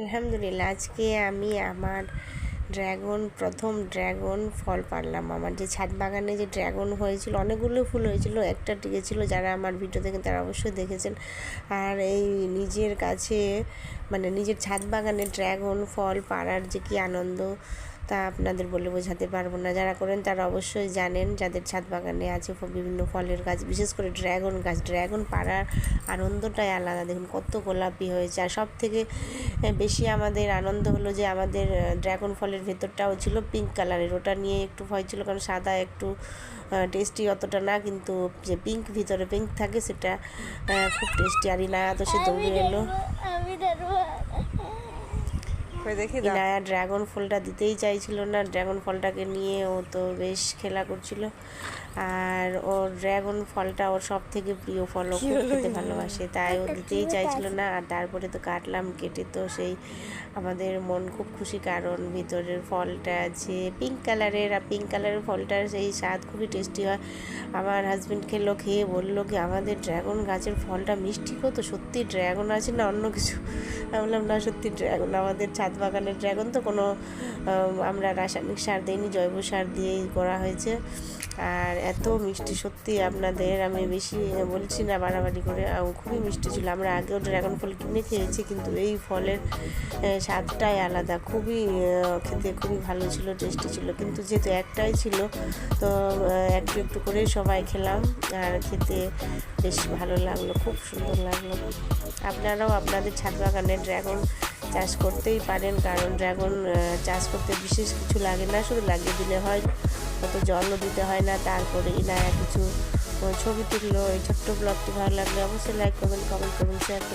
আলহামদুলিল্লাহ, আজকে আমি আমার ড্র্যাগন প্রথম ড্র্যাগন ফল পারলাম। আমার যে ছাদ বাগানে যে ড্র্যাগন হয়েছিল, অনেকগুলো ফুল হয়েছিল, একটা টিকেছিল যারা আমার ভিডিও দেখেন তারা অবশ্যই দেখেছেন। আর এই নিজের কাছে মানে নিজের ছাদ বাগানে ড্র্যাগন ফল পাড়ার যে কি আনন্দ তা আপনাদের বলে বোঝাতে পারব না। যারা করেন তারা অবশ্যই জানেন, যাদের ছাদ বাগানে আছে বিভিন্ন ফলের গাছ, বিশেষ করে ড্রাগন গাছ। ড্রাগন পাড়ার আনন্দটাই আলাদা। দেখুন কত গোলাপি হয়েছে। আর সব থেকে বেশি আমাদের আনন্দ হলো যে আমাদের ড্রাগন ফলের ভেতরটাও ছিল পিঙ্ক কালারের ওটা নিয়ে একটু ভয় ছিল, কারণ সাদা একটু টেস্টি অতটা না, কিন্তু যে পিঙ্ক ভিতরে পিঙ্ক থাকে সেটা খুব টেস্টি আর তো সে দৌড়ে এলো। দেখি ইনায়া ড্রাগন ফলটা দিতেই চাইছিল না ড্রাগন ফলটাকে নিয়ে ও তো বেশ খেলা করছিল। আর ওর ড্রাগন ফলটা ওর সব থেকে প্রিয় ফল ও খুব খেতে ভালোবাসে তাই ও দিতেই চাইছিল না আর তারপরে তো কাটলাম কেটে তো সেই আমাদের মন খুব খুশি কারণ ভিতরের ফলটা আছে পিঙ্ক কালারের আর পিঙ্ক কালারের ফলটার সেই স্বাদ খুবই টেস্টি হয়। আমার হাজবেন্ড খেলো খেয়ে বলল কি আমাদের ড্রাগন গাছের ফলটা মিষ্টি কত? সত্যি ড্রাগন আছে না অন্য কিছু? আমি বললাম না সত্যি ড্রাগন আমাদের ছাদ বাগানের ড্রাগন তো কোনো আমরা রাসায়নিক সার দিইনি, জৈব সার দিয়েই করা হয়েছে। আর এত মিষ্টি সত্যি আপনাদের, আমি বেশি বলছি না বাড়াবাড়ি করে খুবই মিষ্টি ছিল। আমরা আগেও ড্রাগন ফল কিনে খেয়েছি, কিন্তু এই ফলের স্বাদটাই আলাদা। খুবই খেতে খুবই ভালো ছিল, টেস্টি ছিল। কিন্তু যেহেতু একটাই ছিল, তো একটু একটু করে সবাই খেলাম, আর খেতে বেশ ভালো লাগল, খুব সুন্দর লাগল। আপনারাও আপনাদের ছাদ বাগানে ড্রাগন চাষ করতেই পারেন, কারণ ড্রাগন চাষ করতে বিশেষ কিছু লাগে না, শুধু লাগিয়ে দিলে হয়, অত জলও দিতে হয় না, তারপরে ইনায়া কিছু ছবি তুললো, এই ছোট্ট ব্লগটি ভালো লাগলে অবশ্যই লাইক করবেন কমেন্ট করবেন শেয়ার করবেন